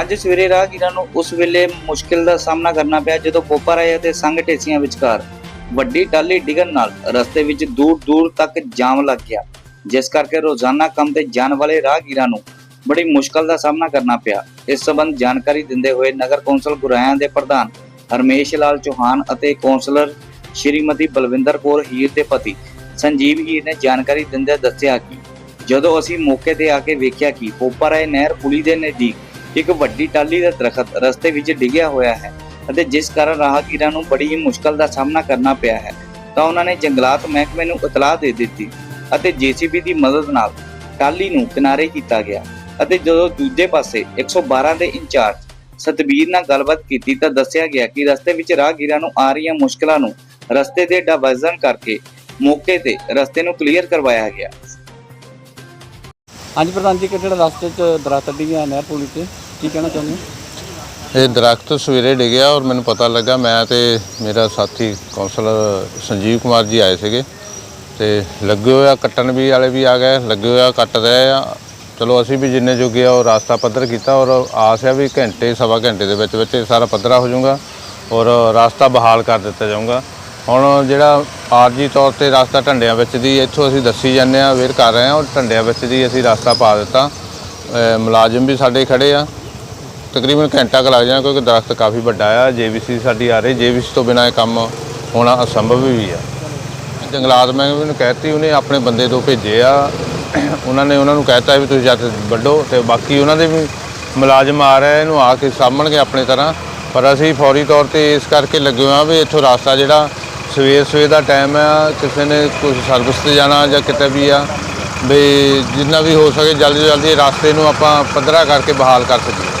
ਅੱਜ ਸਵੇਰੇ ਰਾਹਗੀਰਾਂ ਨੂੰ ਉਸ ਵੇਲੇ ਮੁਸ਼ਕਿਲ ਦਾ ਸਾਹਮਣਾ ਕਰਨਾ ਪਿਆ ਜਦੋਂ ਪੋਪਾਰਾਏ ਅਤੇ ਸੰਘ ਢੇਸੀਆਂ ਵਿਚਕਾਰ ਵੱਡੀ ਟਾਲੀ ਡਿੱਗਣ ਨਾਲ ਰਸਤੇ ਵਿੱਚ ਦੂਰ ਦੂਰ ਤੱਕ ਜਾਮ ਲੱਗ ਗਿਆ। ਜਿਸ ਕਰਕੇ ਰੋਜ਼ਾਨਾ ਕੰਮ ਤੇ ਜਾਣ ਵਾਲੇ ਰਾਹਗੀਰਾਂ ਨੂੰ ਬੜੀ ਮੁਸ਼ਕਲ ਦਾ ਸਾਹਮਣਾ ਕਰਨਾ ਪਿਆ। ਇਸ ਸੰਬੰਧ ਜਾਣਕਾਰੀ ਦਿੰਦੇ ਹੋਏ ਨਗਰ ਕੌਂਸਲ ਗੁਰਾਇਆਂ ਦੇ ਪ੍ਰਧਾਨ ਹਰਮੇਸ਼ ਲਾਲ ਚੌਹਾਨ ਅਤੇ ਕੌਂਸਲਰ ਸ਼੍ਰੀਮਤੀ ਬਲਵਿੰਦਰ ਕੌਰ ਹੀਰ ਦੇ ਪਤੀ ਸੰਜੀਵ ਹੀਰ ਨੇ ਜਾਣਕਾਰੀ ਦਿੰਦਿਆਂ ਦੱਸਿਆ ਕਿ ਜਦੋਂ ਅਸੀਂ ਮੌਕੇ ਤੇ ਆ ਕੇ ਵੇਖਿਆ ਕਿ ਪੋਪਾਰਾਏ ਨਹਿਰ ਪੁਲੀ ਦੇ ਨਜ਼ਦੀਕ ਇੱਕ ਵੱਡੀ ਟਾਲੀ ਦਾ ਦਰਖਤ ਰਸਤੇ ਵਿੱਚ ਡਿੱਗਿਆ ਹੋਇਆ ਹੈ ਅਤੇ ਜਿਸ ਕਾਰਨ ਰਾਹਗੀਰਾਂ ਨੂੰ ਬੜੀ ਹੀ ਮੁਸ਼ਕਲ ਦਾ ਸਾਹਮਣਾ ਕਰਨਾ ਪਿਆ ਹੈ, ਤਾਂ ਉਹਨਾਂ ਨੇ ਜੰਗਲਾਤ ਮਹਿਕਮੇ ਨੂੰ ਇਤਲਾਹ ਦੇ ਦਿੱਤੀ ਅਤੇ ਜੀਸੀਬੀ ਦੀ ਮਦਦ ਨਾਲ ਟਾਲੀ ਨੂੰ ਕਿਨਾਰੇ ਕੀਤਾ ਗਿਆ ਅਤੇ ਜਦੋਂ ਦੂਜੇ ਪਾਸੇ 112 ਦੇ ਇੰਚਾਰਜ ਸਤਬੀਰ ਨਾਲ ਗੱਲਬਾਤ ਕੀਤੀ ਤਾਂ ਦੱਸਿਆ ਗਿਆ ਕਿ ਰਸਤੇ ਵਿੱਚ ਰਾਹਗੀਰਾਂ ਨੂੰ ਆ ਰਹੀਆਂ ਮੁਸ਼ਕਲਾਂ ਨੂੰ ਰਸਤੇ ਦੇ ਡਾਇਵਰਜ਼ਨ ਕਰਕੇ ਮੌਕੇ ਤੇ ਰਸਤੇ ਨੂੰ ਕਲੀਅਰ ਕਰਵਾਇਆ ਗਿਆ। ਹਾਂਜੀ ਪ੍ਰਧਾਨ ਜੀ ਕਿ ਜਿਹੜਾ ਰਸਤੇ 'ਚ ਦਰਖਤ ਡਿੱਗਿਆ ਨਹਿਰ ਪੁਲੀ ਤੇ ਕੀ ਕਹਿਣਾ ਚਾਹੁੰਦੇ ਹੋ? ਇਹ ਦਰਖਤ ਸਵੇਰੇ ਡਿੱਗਿਆ ਔਰ ਮੈਨੂੰ ਪਤਾ ਲੱਗਾ ਮੈਂ ਤੇ ਮੇਰਾ ਸਾਥੀ ਕਾਉਂਸਲਰ ਸੰਜੀਵ ਕੁਮਾਰ ਜੀ ਆਏ ਸੀਗੇ ਤੇ ਲੱਗੇ ਹੋਇਆ ਕੱਟਣ ਵੀ ਵਾਲੇ ਵੀ ਆ ਗਏ ਲੱਗੇ ਹੋਇਆ ਕੱਟ ਰਹੇ ਆ। ਚਲੋ ਅਸੀਂ ਵੀ ਜਿੰਨੇ ਜੋਗੇ ਆ ਉਹ ਰਾਸਤਾ ਪੱਧਰ ਕੀਤਾ ਔਰ ਆਸ ਆ ਵੀ ਘੰਟੇ ਸਵਾ ਘੰਟੇ ਦੇ ਵਿੱਚ ਵਿੱਚ ਇਹ ਸਾਰਾ ਪੱਧਰਾ ਹੋ ਜਾਊਗਾ ਔਰ ਰਾਸਤਾ ਬਹਾਲ ਕਰ ਦਿੱਤਾ ਜਾਊਗਾ। ਹੁਣ ਜਿਹੜਾ ਆਰਜੀ ਤੌਰ ਤੇ ਰਾਸਤਾ ਢੰਡਿਆਂ ਵਿੱਚ ਦੀ ਇੱਥੋਂ ਅਸੀਂ ਦੱਸੀ ਜਾਂਦੇ ਆ ਵੇਟ ਕਰ ਰਹੇ ਆ ਔਰ ਢੰਡਿਆਂ ਵਿੱਚ ਦੀ ਅਸੀਂ ਰਾਸਤਾ ਪਾ ਦਿੱਤਾ। ਅ, ਮੁਲਾਜ਼ਮ ਵੀ ਸਾਡੇ ਖੜੇ ਆ। ਤਕਰੀਬਨ ਘੰਟਾ ਕੁ ਲੱਗ ਜਾਣਾ ਕਿਉਂਕਿ ਦਰਖਤ ਕਾਫੀ ਵੱਡਾ ਆ, ਜੇਬੀਸੀ ਸਾਡੀ ਆ ਰਹੀ, ਜੇਬੀਸੀ ਤੋਂ ਬਿਨਾਂ ਇਹ ਕੰਮ ਹੋਣਾ ਅਸੰਭਵ ਵੀ ਆ। ਜੰਗਲਾਤ ਮਹਿਕਮੇ ਨੂੰ ਕਹਿਤੀ, ਉਹਨੇ ਆਪਣੇ ਬੰਦੇ ਤੋਂ ਭੇਜੇ ਆ। ਉਹਨਾਂ ਨੇ ਉਹਨਾਂ ਨੂੰ ਕਹਿਤਾ ਵੀ ਤੁਸੀਂ ਜੱਟ ਵੱਢੋ ਤੇ ਬਾਕੀ ਉਹਨਾਂ ਦੇ ਵੀ ਮੁਲਾਜ਼ਮ ਆ ਰਹੇ ਇਹਨੂੰ ਆ ਕੇ ਸਾਂਭਣਗੇ ਆਪਣੇ ਤਰ੍ਹਾਂ। ਪਰ ਅਸੀਂ ਫੌਰੀ ਤੌਰ ਤੇ ਇਸ ਕਰਕੇ ਲੱਗੇ ਹੋਏ ਆ ਵੀ ਇੱਥੋਂ ਰਾਸਤਾ ਜਿਹੜਾ ਸਵੇਰ ਸਵੇਰ ਦਾ ਟਾਈਮ ਆ, ਕਿਸੇ ਨੇ ਕੁਝ ਸਰਵਿਸ ਤੇ ਜਾਣਾ ਜਾਂ ਕਿਤੇ ਵੀ ਆ, ਵੀ ਜਿੰਨਾ ਵੀ ਹੋ ਸਕੇ ਜਲਦੀ ਤੋਂ ਜਲਦੀ ਇਹ ਰਾਸਤੇ ਨੂੰ ਆਪਾਂ ਪੱਧਰਾ ਕਰਕੇ ਬਹਾਲ ਕਰ ਸਕੀਏ।